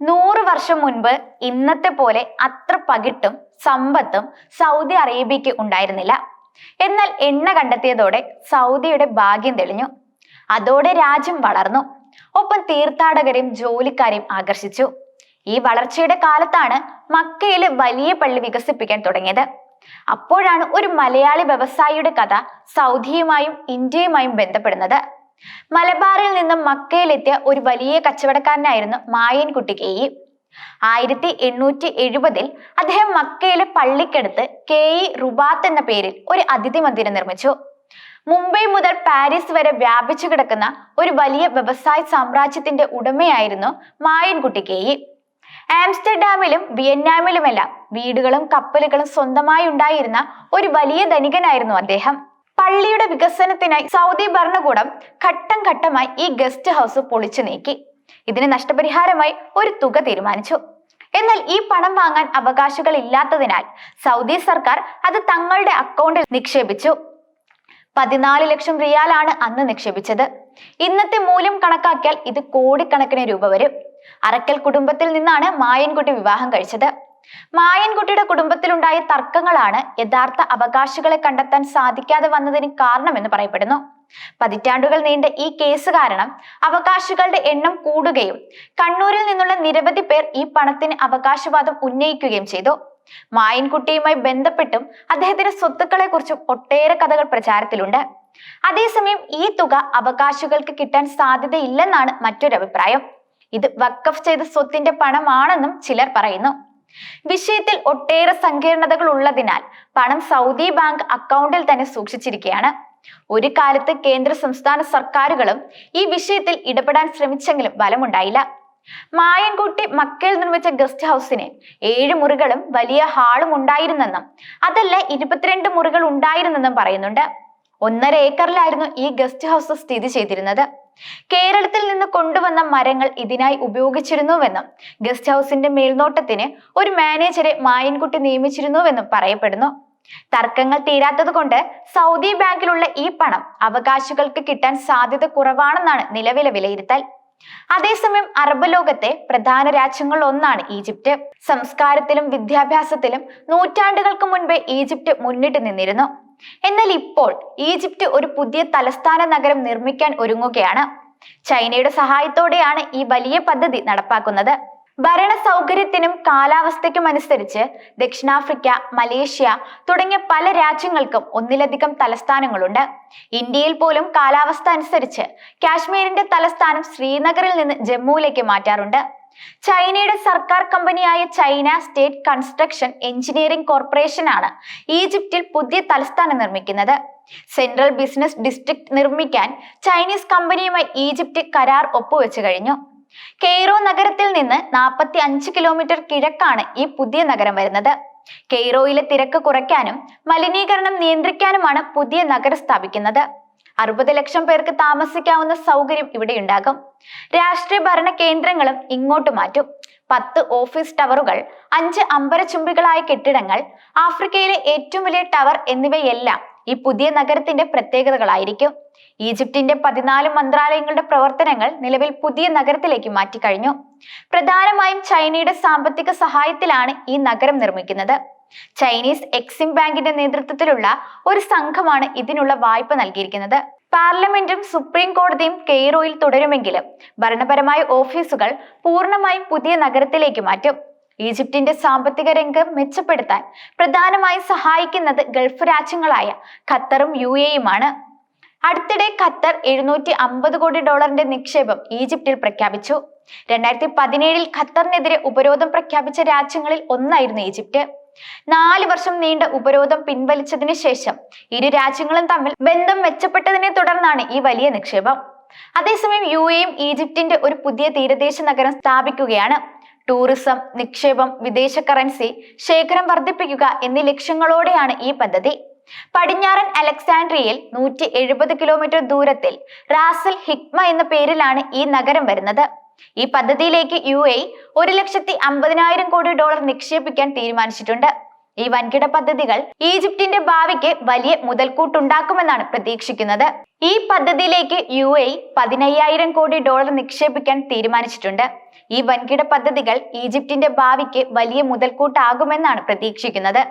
നൂറ് വർഷം മുൻപ് ഇന്നത്തെ പോലെ അത്ര പകിട്ടും സമ്പത്തും സൗദി അറേബ്യക്ക് ഉണ്ടായിരുന്നില്ല. എന്നാൽ എണ്ണ കണ്ടെത്തിയതോടെ സൗദിയുടെ ഭാഗ്യം തെളിഞ്ഞു. അതോടെ രാജ്യം വളർന്നു. ഒപ്പം തീർത്ഥാടകരെയും ജോലിക്കാരെയും ആകർഷിച്ചു. ഈ വളർച്ചയുടെ കാലത്താണ് മക്കയിലെ വലിയ പള്ളി വികസിപ്പിക്കാൻ തുടങ്ങിയത്. അപ്പോഴാണ് ഒരു മലയാളി വ്യവസായിയുടെ കഥ സൗദിയുമായും ഇന്ത്യയുമായും ബന്ധപ്പെടുന്നത്. മലബാറിൽ നിന്നും മക്കയിലെത്തിയ ഒരു വലിയ കച്ചവടക്കാരനായിരുന്നു മായൻകുട്ടി കെ ഇ. ആയിരത്തി എണ്ണൂറ്റി എഴുപതിൽ അദ്ദേഹം മക്കയിലെ പള്ളിക്കടുത്ത് കെ ഇ റുബാത്ത് എന്ന പേരിൽ ഒരു അതിഥി മന്ദിരം നിർമ്മിച്ചു. മുംബൈ മുതൽ പാരീസ് വരെ വ്യാപിച്ചു കിടക്കുന്ന ഒരു വലിയ വ്യവസായ സാമ്രാജ്യത്തിന്റെ ഉടമയായിരുന്നു മായൻകുട്ടി കെ ഇ. ആംസ്റ്റർഡാമിലും വിയറ്റ്നാമിലുമെല്ലാം വീടുകളും കപ്പലുകളും സ്വന്തമായി ഉണ്ടായിരുന്ന ഒരു വലിയ ധനികനായിരുന്നു അദ്ദേഹം. പള്ളിയുടെ വികസനത്തിനായി സൗദി ഭരണകൂടം ഘട്ടം ഘട്ടമായി ഈ ഗസ്റ്റ് ഹൗസ് പൊളിച്ചു നീക്കി. ഇതിന് നഷ്ടപരിഹാരമായി ഒരു തുക തീരുമാനിച്ചു. എന്നാൽ ഈ പണം വാങ്ങാൻ അവകാശികൾ ഇല്ലാത്തതിനാൽ സൗദി സർക്കാർ അത് തങ്ങളുടെ അക്കൗണ്ടിൽ നിക്ഷേപിച്ചു. പതിനാല് ലക്ഷം റിയാലാണ് അന്ന് നിക്ഷേപിച്ചത്. ഇന്നത്തെ മൂല്യം കണക്കാക്കിയാൽ ഇത് കോടിക്കണക്കിന് രൂപ വരും. അറക്കൽ കുടുംബത്തിൽ നിന്നാണ് മായൻകുട്ടി വിവാഹം കഴിച്ചത്. മായൻകുട്ടിയുടെ കുടുംബത്തിലുണ്ടായ തർക്കങ്ങളാണ് യഥാർത്ഥ അവകാശികളെ കണ്ടെത്താൻ സാധിക്കാതെ വന്നതിന് കാരണമെന്ന് പറയപ്പെടുന്നു. പതിറ്റാണ്ടുകൾ നീണ്ട ഈ കേസ് കാരണം അവകാശികളുടെ എണ്ണം കൂടുകയും കണ്ണൂരിൽ നിന്നുള്ള നിരവധി പേർ ഈ പണത്തിന് അവകാശവാദം ഉന്നയിക്കുകയും ചെയ്തു. മായൻകുട്ടിയുമായി ബന്ധപ്പെട്ടും അദ്ദേഹത്തിന്റെ സ്വത്തുക്കളെ കുറിച്ചും ഒട്ടേറെ കഥകൾ പ്രചാരത്തിലുണ്ട്. അതേസമയം ഈ തുക അവകാശികൾക്ക് കിട്ടാൻ സാധ്യതയില്ലെന്നാണ് മറ്റൊരു അഭിപ്രായം ഇത് വക്കഫ് ചെയ്ത സ്വത്തിന്റെ പണമാണെന്നും ചിലർ പറയുന്നു. വിഷയത്തിൽ ഒട്ടേറെ സങ്കീർണതകൾ ഉള്ളതിനാൽ പണം സൗദി ബാങ്ക് അക്കൗണ്ടിൽ തന്നെ സൂക്ഷിച്ചിരിക്കുകയാണ്. ഒരു കാലത്ത് കേന്ദ്ര സംസ്ഥാന സർക്കാരുകളും ഈ വിഷയത്തിൽ ഇടപെടാൻ ശ്രമിച്ചെങ്കിലും ഫലമുണ്ടായില്ല. മായൻകുട്ടി മക്കയിൽ നിർമ്മിച്ച ഗസ്റ്റ് ഹൗസിന് ഏഴ് മുറികളും വലിയ ഹാളും ഉണ്ടായിരുന്നെന്നും അതല്ല ഇരുപത്തിരണ്ട് മുറികൾ ഉണ്ടായിരുന്നെന്നും പറയുന്നുണ്ട്. ഒന്നര ഏക്കറിലായിരുന്നു ഈ ഗസ്റ്റ് ഹൗസ് സ്ഥിതി ചെയ്തിരുന്നത്. കേരളത്തിൽ നിന്ന് കൊണ്ടുവന്ന മരങ്ങൾ ഇതിനായി ഉപയോഗിച്ചിരുന്നുവെന്നും ഗസ്റ്റ് ഹൗസിന്റെ മേൽനോട്ടത്തിന് ഒരു മാനേജരെ മായൻകുട്ടി നിയമിച്ചിരുന്നുവെന്നും പറയപ്പെടുന്നു. തർക്കങ്ങൾ തീരാത്തത് കൊണ്ട് സൗദി ബാങ്കിലുള്ള ഈ പണം അവകാശികൾക്ക് കിട്ടാൻ സാധ്യത കുറവാണെന്നാണ് നിലവിലെ വിലയിരുത്തൽ. അതേസമയം അറബ് ലോകത്തെ പ്രധാന രാജ്യങ്ങളിൽ ഒന്നാണ് ഈജിപ്റ്റ്. സംസ്കാരത്തിലും വിദ്യാഭ്യാസത്തിലും നൂറ്റാണ്ടുകൾക്ക് മുൻപേ ഈജിപ്റ്റ് മുന്നിട്ട് നിന്നിരുന്നു. എന്നാൽ ഇപ്പോൾ ഈജിപ്റ്റ് ഒരു പുതിയ തലസ്ഥാന നഗരം നിർമ്മിക്കാൻ ഒരുങ്ങുകയാണ്. ചൈനയുടെ സഹായത്തോടെയാണ് ഈ വലിയ പദ്ധതി നടപ്പാക്കുന്നത്. ഭരണ സൗകര്യത്തിനും കാലാവസ്ഥയ്ക്കും അനുസരിച്ച് ദക്ഷിണാഫ്രിക്ക മലേഷ്യ തുടങ്ങിയ പല രാജ്യങ്ങൾക്കും ഒന്നിലധികം തലസ്ഥാനങ്ങളുണ്ട്. ഇന്ത്യയിൽ പോലും കാലാവസ്ഥ അനുസരിച്ച് കാശ്മീരിന്റെ തലസ്ഥാനം ശ്രീനഗറിൽ നിന്ന് ജമ്മുവിലേക്ക് മാറ്റാറുണ്ട്. ചൈനയുടെ സർക്കാർ കമ്പനിയായ China state construction engineering corporation ആണ് ഈജിപ്തിൽ പുതിയ തലസ്ഥാനം നിർമ്മിക്കുന്നത്. സെൻട്രൽ ബിസിനസ് ഡിസ്ട്രിക്ട് നിർമ്മിക്കാൻ ചൈനീസ് കമ്പനിയുമായി ഈജിപ്ത് കരാർ ഒപ്പുവെച്ചു കഴിഞ്ഞു. കെയ്റോ നഗരത്തിൽ നിന്ന് നാൽപ്പത്തി അഞ്ച് കിലോമീറ്റർ കിഴക്കാണ് ഈ പുതിയ നഗരം വരുന്നത്. കെയ്റോയിലെ തിരക്ക് കുറയ്ക്കാനും മലിനീകരണം നിയന്ത്രിക്കാനുമാണ് പുതിയ നഗരം സ്ഥാപിക്കുന്നത്. അറുപത് ലക്ഷം പേർക്ക് താമസിക്കാവുന്ന സൗകര്യം ഇവിടെ ഉണ്ടാകും. രാഷ്ട്രീയ ഭരണ കേന്ദ്രങ്ങളും ഇങ്ങോട്ട് മാറ്റും. പത്ത് ഓഫീസ് ടവറുകൾ അഞ്ച് അമ്പരചുംബികളായ കെട്ടിടങ്ങൾ ആഫ്രിക്കയിലെ ഏറ്റവും വലിയ ടവർ എന്നിവയെല്ലാം ഈ പുതിയ നഗരത്തിന്റെ പ്രത്യേകതകളായിരിക്കും. ഈജിപ്തിന്റെ പതിനാല് മന്ത്രാലയങ്ങളുടെ പ്രവർത്തനങ്ങൾ നിലവിൽ പുതിയ നഗരത്തിലേക്ക് മാറ്റിക്കഴിഞ്ഞു. പ്രധാനമായും ചൈനയുടെ സാമ്പത്തിക സഹായത്തിലാണ് ഈ നഗരം നിർമ്മിക്കുന്നത്. ചൈനീസ് എക്സിം ബാങ്കിന്റെ നേതൃത്വത്തിലുള്ള ഒരു സംഘമാണ് ഇതിനുള്ള വായ്പ നൽകിയിരിക്കുന്നത്. പാർലമെന്റും സുപ്രീം കോടതിയും കെയ്റോയിൽ തുടരുമെങ്കിലും ഭരണപരമായ ഓഫീസുകൾ പൂർണമായും പുതിയ നഗരത്തിലേക്ക് മാറ്റും. ഈജിപ്തിന്റെ സാമ്പത്തിക രംഗം മെച്ചപ്പെടുത്താൻ പ്രധാനമായും സഹായിക്കുന്നത് ഗൾഫ് രാജ്യങ്ങളായ ഖത്തറും യു എയുമാണ് അടുത്തിടെ ഖത്തർ എഴുന്നൂറ്റി അമ്പത് കോടി ഡോളറിന്റെ നിക്ഷേപം ഈജിപ്തിൽ പ്രഖ്യാപിച്ചു. രണ്ടായിരത്തി പതിനേഴിൽ ഖത്തറിനെതിരെ ഉപരോധം പ്രഖ്യാപിച്ച രാജ്യങ്ങളിൽ ഒന്നായിരുന്നു ഈജിപ്റ്റ് നാല് വർഷം നീണ്ട ഉപരോധം പിൻവലിച്ചതിന് ശേഷം ഇരു രാജ്യങ്ങളും തമ്മിൽ ബന്ധം മെച്ചപ്പെട്ടതിനെ തുടർന്നാണ് ഈ വലിയ നിക്ഷേപം. അതേസമയം യു എയും ഈജിപ്തിന്റെ ഒരു പുതിയ തീരദേശ നഗരം സ്ഥാപിക്കുകയാണ്. ടൂറിസം നിക്ഷേപം വിദേശ കറൻസി ശേഖരം വർദ്ധിപ്പിക്കുക എന്നീ ലക്ഷ്യങ്ങളോടെയാണ് ഈ പദ്ധതി. പടിഞ്ഞാറൻ അലക്സാൻഡ്രിയയിൽ നൂറ്റി എഴുപത് കിലോമീറ്റർ ദൂരത്തിൽ റാസൽ ഹിക്മ എന്ന പേരിലാണ് ഈ നഗരം വരുന്നത്. ഈ പദ്ധതിയിലേക്ക് യു എ ഒരു ലക്ഷത്തി അമ്പതിനായിരം കോടി ഡോളർ നിക്ഷേപിക്കാൻ തീരുമാനിച്ചിട്ടുണ്ട്. ഈ വൻകിട പദ്ധതികൾ ഈജിപ്തിന്റെ ഭാവിക്ക് വലിയ മുതൽക്കൂട്ടുണ്ടാക്കുമെന്നാണ് പ്രതീക്ഷിക്കുന്നത്. ഈ പദ്ധതിയിലേക്ക് യു എ പതിനയ്യായിരം കോടി ഡോളർ നിക്ഷേപിക്കാൻ തീരുമാനിച്ചിട്ടുണ്ട്. ഈ വൻകിട പദ്ധതികൾ ഈജിപ്തിന്റെ ഭാവിക്ക് വലിയ മുതൽക്കൂട്ടാകുമെന്നാണ് പ്രതീക്ഷിക്കുന്നത്.